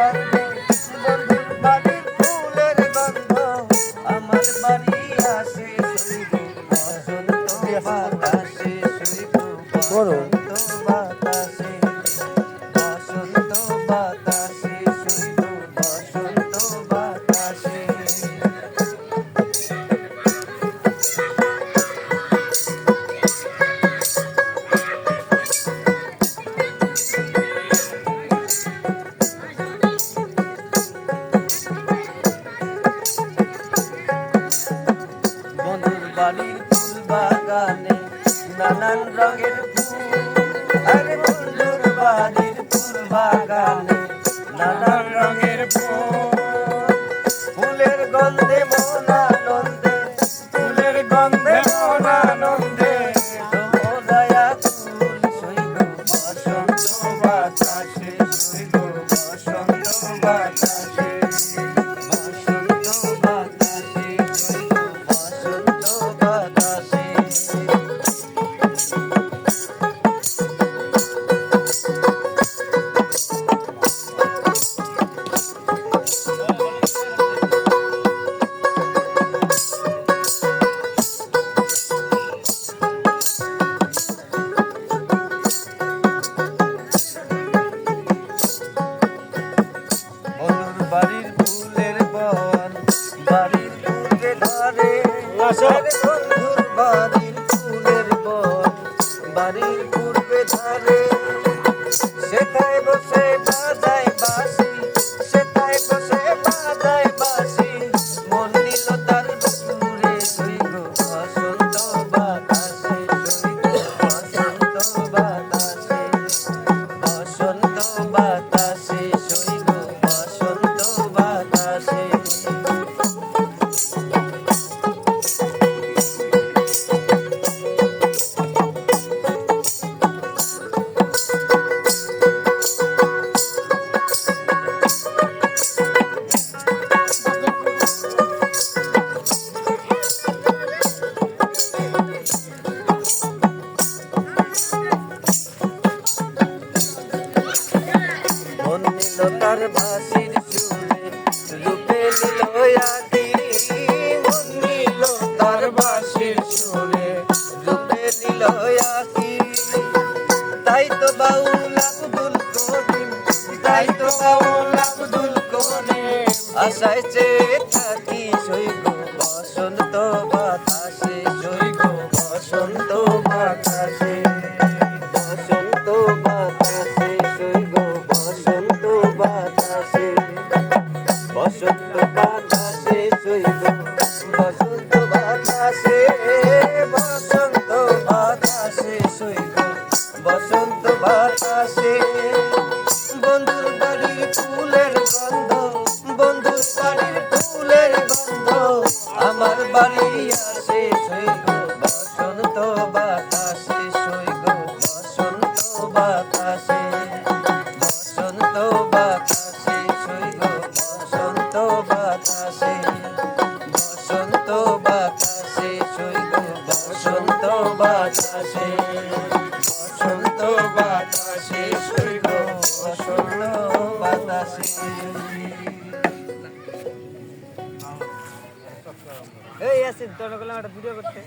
গন্ধে বাড়ির ফুল বাগানে নানান রঙের ফুল, আরে বন্ধুর বাড়ির ফুল বাগানে নানান রঙের ফুল। ফুলের গন্ধে মন আনন্দে, ফুলের গন্ধে মন আনন্দে দয়া ফুল সইব বসন্ত বাতাসে সইব বসন্ত বাতাসে। ধারে তাই তো বাউল আব্দুল করিম, তাই তো বাউল আব্দুল করিম। আশায় চেয়ে থাকি সইব বসন্ত বাতাসে সইব বসন্ত বাতাসে। বসন্ত বাতাসে সইব বসন্ত বাতাসে। বসন্ত বাতাসে বসন্ত বাতাসে সইব বসন্ত বাতাসে। এই আছে তোর একটা ভিডিও করতে।